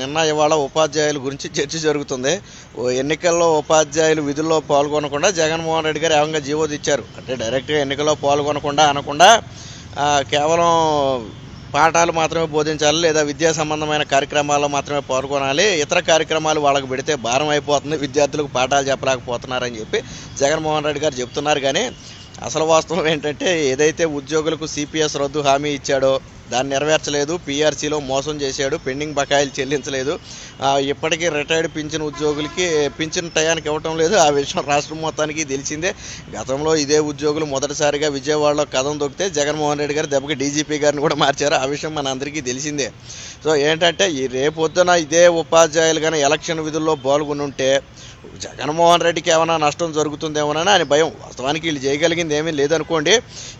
నిన్న ఇవాళ ఉపాధ్యాయుల గురించి చర్చ జరుగుతుంది. ఎన్నికల్లో ఉపాధ్యాయులు విధుల్లో పాల్గొనకుండా జగన్మోహన్ రెడ్డి గారు ఏకంగా జీవో ఇచ్చారు అంటే డైరెక్ట్గా ఎన్నికల్లో పాల్గొనకుండా అనకుండా కేవలం పాఠాలు మాత్రమే బోధించాలి లేదా విద్యా సంబంధమైన కార్యక్రమాల్లో మాత్రమే పాల్గొనాలి. ఇతర కార్యక్రమాలు వాళ్ళకి పెడితే భారం అయిపోతుంది విద్యార్థులకు పాఠాలు చెప్పలేకపోతున్నారని చెప్పి జగన్మోహన్ రెడ్డి గారు చెప్తున్నారు. కానీ అసలు వాస్తవం ఏంటంటే ఏదైతే ఉద్యోగులకు సిపిఎస్ రద్దు హామీ ఇచ్చాడో దాన్ని నెరవేర్చలేదు. పీఆర్సీలో మోసం చేశాడు. పెండింగ్ బకాయిలు చెల్లించలేదు. ఇప్పటికీ రిటైర్డ్ పింఛన్ ఉద్యోగులకి పింఛన్ టయానికి ఇవ్వటం లేదు. ఆ విషయం రాష్ట్రం మొత్తానికి తెలిసిందే. గతంలో ఇదే ఉద్యోగులు మొదటిసారిగా విజయవాడలో కథం దొక్కితే జగన్మోహన్ రెడ్డి గారు దెబ్బకి డీజీపీ గారిని కూడా మార్చారు. ఆ విషయం మన అందరికీ తెలిసిందే. సో ఏంటంటే ఈ రేపొద్దున ఇదే ఉపాధ్యాయులు కానీ ఎలక్షన్ విధుల్లో పాల్గొని ఉంటే జగన్మోహన్ రెడ్డికి ఏమైనా నష్టం జరుగుతుందేమోనని ఆయన భయం. వాస్తవానికి వీళ్ళు చేయగలిగింది ఏమీ లేదనుకోండి.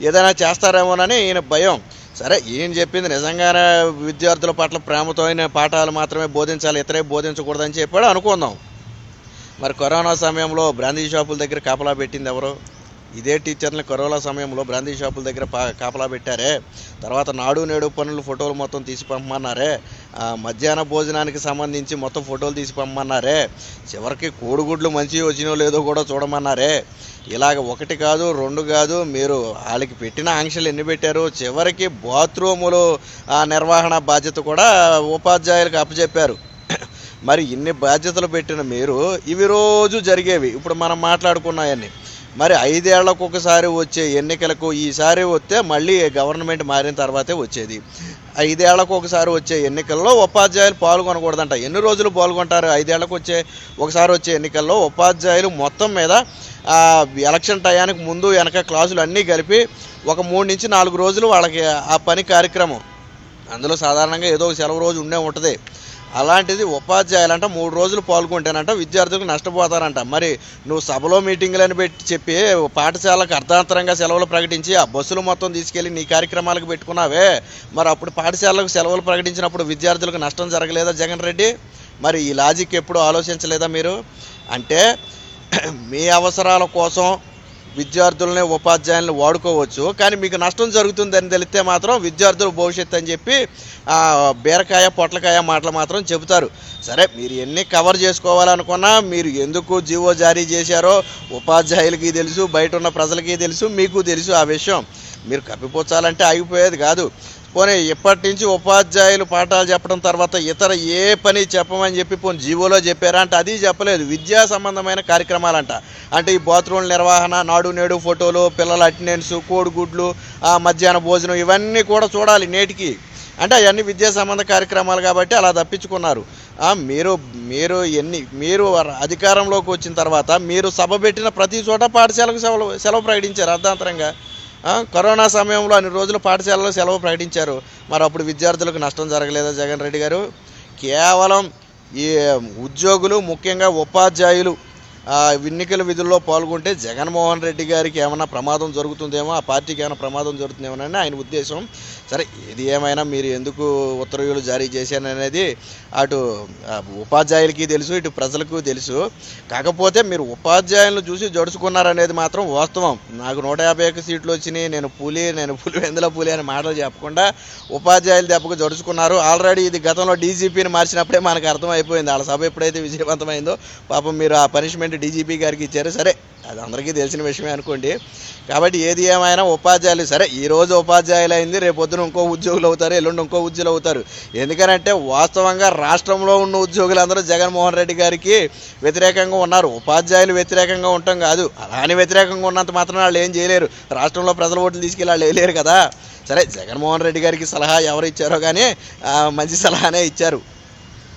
ఏదైనా చేస్తారేమోనని ఈయన భయం. సరే ఈయన చెప్పింది? నిజంగానే విద్యార్థుల పట్ల ప్రేమతో పాఠాలు మాత్రమే బోధించాలి ఇతరే బోధించకూడదని చెప్పాడు అనుకుందాం. మరి కరోనా సమయంలో బ్రాందీ షాపుల దగ్గర కాపలా పెట్టింది ఎవరు? ఇదే టీచర్ని కరోనా సమయంలో బ్రాందీ షాపుల దగ్గర కాపలా పెట్టారే. తర్వాత నాడు నేడు పనులు ఫోటోలు మొత్తం తీసి పంపమన్నారే. మధ్యాహ్న భోజనానికి సంబంధించి మొత్తం ఫోటోలు తీసి పంపమన్నారే. చివరికి కోడిగుడ్లు మంచి వచ్చినో లేదో కూడా చూడమన్నారే. ఇలాగ ఒకటి కాదు రెండు కాదు మీరు వాళ్ళకి పెట్టిన ఆంక్షలు ఎన్ని పెట్టారు? చివరికి బాత్రూములు ఆ, నిర్వహణ బాధ్యత కూడా ఉపాధ్యాయులకు అప్పచెప్పారు. మరి ఇన్ని బాధ్యతలు పెట్టిన మీరు ఇవి రోజు జరిగేవి. ఇప్పుడు మనం మాట్లాడుకున్నాయని మరి ఐదేళ్ళకు ఒకసారి వచ్చే ఎన్నికలకు ఈసారి వస్తే మళ్ళీ గవర్నమెంట్ మారిన తర్వాతే వచ్చేది. ఐదేళ్ళకు ఒకసారి వచ్చే ఎన్నికల్లో ఉపాధ్యాయులు పాల్గొనకూడదంట. ఎన్ని రోజులు పాల్గొంటారు? ఐదేళ్ళకు వచ్చే ఒకసారి వచ్చే ఎన్నికల్లో ఉపాధ్యాయులు మొత్తం మీద ఆ, ఎలక్షన్ టయానికి ముందు వెనక క్లాసులు అన్నీ కలిపి ఒక మూడు నుంచి నాలుగు రోజులు వాళ్ళకి ఆ పని కార్యక్రమం. అందులో సాధారణంగా ఏదో ఒక సెలవు రోజు ఉండే ఉంటుంది. అలాంటిది ఉపాధ్యాయులంట మూడు రోజులు పాల్గొంటేనంట విద్యార్థులకు నష్టపోతారంట. మరి నువ్వు సభలో మీటింగులని పెట్టి చెప్పి పాఠశాలకు అర్ధాంతరంగా సెలవులు ప్రకటించి ఆ బస్సులు మొత్తం తీసుకెళ్ళి నీ కార్యక్రమాలకు పెట్టుకున్నావే. మరి అప్పుడు పాఠశాలకు సెలవులు ప్రకటించినప్పుడు విద్యార్థులకు నష్టం జరగలేదా జగన్ రెడ్డి? మరి ఈ లాజిక్ ఎప్పుడు ఆలోచించలేదా మీరు? అంటే మీ అవసరాల కోసం విద్యార్థులని ఉపాధ్యాయులను వాడుకోవచ్చు. కానీ మీకు నష్టం జరుగుతుందని తెలిస్తే మాత్రం విద్యార్థుల భవిష్యత్తు అని చెప్పి బీరకాయ పొట్లకాయ మాటలు మాత్రం చెబుతారు. సరే మీరు ఎన్ని కవర్ చేసుకోవాలనుకున్నా మీరు ఎందుకు జీవో జారీ చేశారో ఉపాధ్యాయులకి తెలుసు బయట ఉన్న ప్రజలకి తెలుసు మీకు తెలుసు ఆ విషయం. మీరు కప్పిపోచాలంటే ఆగిపోయేది కాదు. పోనీ ఇప్పటి నుంచి ఉపాధ్యాయులు పాఠాలు చెప్పడం తర్వాత ఇతర ఏ పని చెప్పమని చెప్పి పోనీ జీవోలో చెప్పారా అంటే అది చెప్పలేదు. విద్యా సంబంధమైన కార్యక్రమాలంట. అంటే ఈ బాత్రూమ్ల నిర్వహణ నాడు నేడు ఫోటోలు పిల్లల అటెండెన్స్ కోడిగుడ్లు మధ్యాహ్న భోజనం ఇవన్నీ కూడా చూడాలి నేటికి. అంటే అవన్నీ విద్యా సంబంధ కార్యక్రమాలు కాబట్టి అలా తప్పించుకున్నారు. మీరు మీరు ఎన్ని మీరు అధికారంలోకి వచ్చిన తర్వాత మీరు సభ పెట్టిన ప్రతి చోట పాఠశాలకు సెలవు సెలవు ప్రకటించారు అర్ధాంతరంగా. కరోనా సమయంలో అన్ని రోజులు పాఠశాలలో సెలవు ప్రకటించారు. మరి అప్పుడు విద్యార్థులకు నష్టం జరగలేదా జగన్ రెడ్డి గారు? కేవలం ఈ ఉద్యోగులు ముఖ్యంగా ఉపాధ్యాయులు ఎన్నికల విధుల్లో పాల్గొంటే జగన్మోహన్ రెడ్డి గారికి ఏమైనా ప్రమాదం జరుగుతుందేమో ఆ పార్టీకి ఏమైనా ప్రమాదం జరుగుతుందేమోనని ఆయన ఉద్దేశం. సరే ఇది ఏమైనా మీరు ఎందుకు ఉత్తర్వులు జారీ చేశారనేది అటు ఉపాధ్యాయులకి తెలుసు ఇటు ప్రజలకు తెలుసు. కాకపోతే మీరు ఉపాధ్యాయులను చూసి జడుచుకున్నారనేది మాత్రం వాస్తవం. నాకు నూట యాభై ఒక్క సీట్లు వచ్చినాయి నేను పులి నేను పులి వెందుల పులి అని మాటలు చెప్పకుండా ఉపాధ్యాయులు దెబ్బకు జడుచుకున్నారు. ఆల్రెడీ ఇది గతంలో డీజీపీని మార్చినప్పుడే మనకు అర్థమైపోయింది. వాళ్ళ సభ ఎప్పుడైతే విజయవంతమైందో పాపం మీరు ఆ పనిష్మెంట్ డీజీపీ గారికి ఇచ్చారు. సరే అది అందరికీ తెలిసిన విషయమే అనుకోండి. కాబట్టి ఏది ఏమైనా ఉపాధ్యాయులు సరే ఈ రోజు ఉపాధ్యాయులు అయింది రేపు పొద్దున ఇంకో ఉద్యోగులు అవుతారు ఎల్లుండి ఇంకో ఉద్యోగులు అవుతారు. ఎందుకనంటే వాస్తవంగా రాష్ట్రంలో ఉన్న ఉద్యోగులందరూ జగన్మోహన్ రెడ్డి గారికి వ్యతిరేకంగా ఉన్నారు. ఉపాధ్యాయులు వ్యతిరేకంగా ఉండటం కాదు. అలానే వ్యతిరేకంగా ఉన్నంత మాత్రం వాళ్ళు ఏం చేయలేరు. రాష్ట్రంలో ప్రజల ఓట్లు తీసుకెళ్ళి వాళ్ళు వేయలేరు కదా. సరే జగన్మోహన్ రెడ్డి గారికి సలహా ఎవరు ఇచ్చారో కానీ మంచి సలహానే ఇచ్చారు.